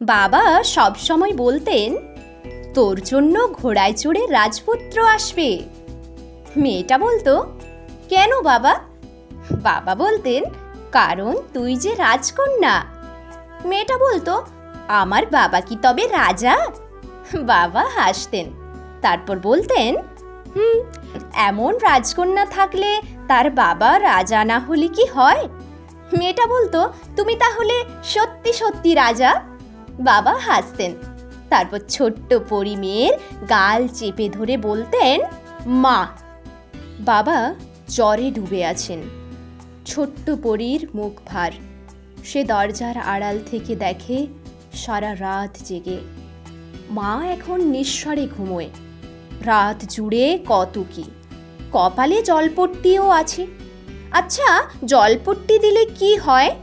বাবা সবসময় বলতেন, তোর জন্য ঘোড়ায় চড়ে রাজপুত্র আসবে। মেয়েটা বলতো, কেন বাবা? বাবা বলতেন, কারণ তুই যে রাজকন্যা। মেয়েটা বলতো, আমার বাবা কি তবে রাজা? বাবা হাসতেন, তারপর বলতেন, হুম, এমন রাজকন্যা থাকলে তার বাবা রাজা না হলে কি হয়? মেয়েটা বলতো, তুমি তাহলে সত্যি সত্যি রাজা? বাবা হাসতেন। তারপর ছোট্ট পরি মেয়ের গাল চেপে ধরে বলতেন, মা। বাবা জ্বরে ডুবে আছেন। ছোট্ট পরীর মুখ ভার। সে দরজার আড়াল থেকে দেখে সারা রাত জেগে। মা এখন নিঃস্বরে ঘুমোয়। রাত জুড়ে কত কি। কপালে জলপট্টিও আছে। আচ্ছা জলপট্টি দিলে কি হয়?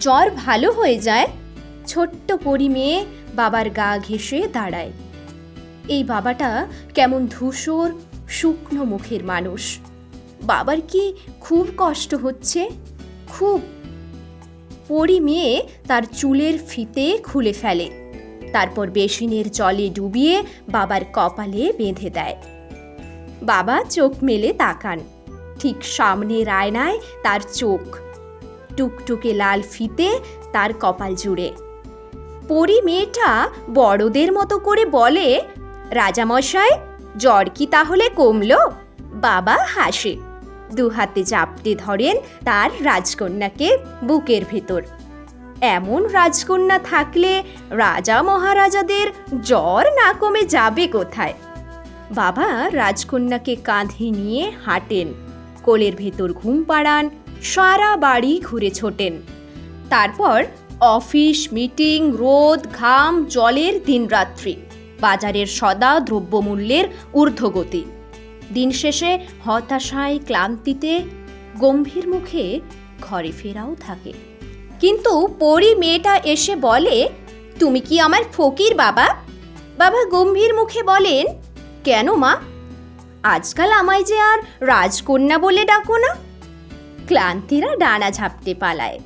জ্বর ভালো হয়ে যায়? ছোট্ট পরি মেয়ে বাবার গা ঘেঁষে দাঁড়ায়। এই বাবাটা কেমন ধূসর, শুকনো মুখের মানুষ। বাবার কি খুব কষ্ট হচ্ছে? খুব। পরি মেয়ে তার চুলের ফিতে খুলে ফেলে। তারপর বেসিনের জলে ডুবিয়ে বাবার কপালে বেঁধে দেয়। বাবা চোখ মেলে তাকান। ঠিক সামনের আয়নায় তার চোখ। টুকটুকে লাল ফিতে তার কপাল জুড়ে। পরি মেয়েটা বড়দের মতো করে বলে, রাজামশাই, জ্বর কি তাহলে কমল? বাবা হাসে। দু হাতে চাপটে ধরেন তার রাজকন্যাকে বুকের ভেতর। এমন রাজকন্যা থাকলে রাজা মহারাজাদের জ্বর না কমে যাবে কোথায়? বাবা রাজকন্যাকে কাঁধে নিয়ে হাঁটেন। কোলের ভেতর ঘুম পাড়ান, সারা বাড়ি ঘুরে ছোটেন। তারপর অফিস, মিটিং, রোদ, ঘাম, জলের দিনরাত্রি। বাজারের সদা দ্রব্যমূল্যের ঊর্ধ্বগতি। দিন শেষে হতাশায়, ক্লান্তিতে গম্ভীর মুখে ঘরে ফেরাও থাকে। কিন্তু পরি মেয়েটা এসে বলে, তুমি কি আমার ফকির বাবা? বাবা গম্ভীর মুখে বলেন, কেন মা? আজকাল আমায় যে আর রাজকন্যা বলে ডাকো না। ক্লান্তিরা ডানা ঝাপটে পালায়।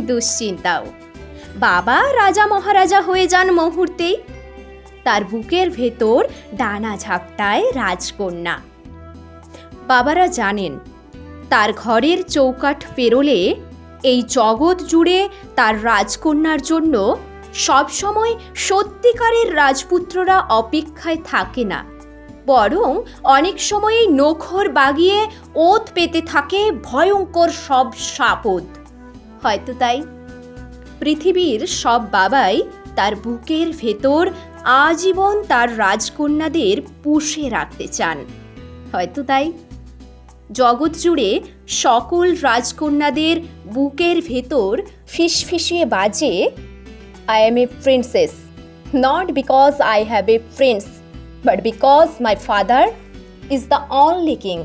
দুশ্চিন্তাও। বাবা রাজা মহারাজা হয়ে যান মুহূর্তেই। তার বুকের ভেতর ডানা ঝাপটায় রাজকন্যা। বাবারা জানেন, তার ঘরের চৌকাঠ পেরোলে এই জগৎ জুড়ে তার রাজকন্যার জন্য সবসময় সত্যিকারের রাজপুত্ররা অপেক্ষায় থাকে না। বরং অনেক সময়ই নখর বাগিয়ে ওত পেতে থাকে ভয়ঙ্কর সব সাপদ। হয়তো তাই পৃথিবীর সব বাবাই তার বুকের ভেতর আজীবন তার রাজকন্যাদের পুষে রাখতে চান। হয়তো তাই? জগৎ জুড়ে সকল রাজকন্যাদের বুকের ভেতর ফিসফিসিয়ে বাজে I am a princess not because I have a prince but because my father is the only king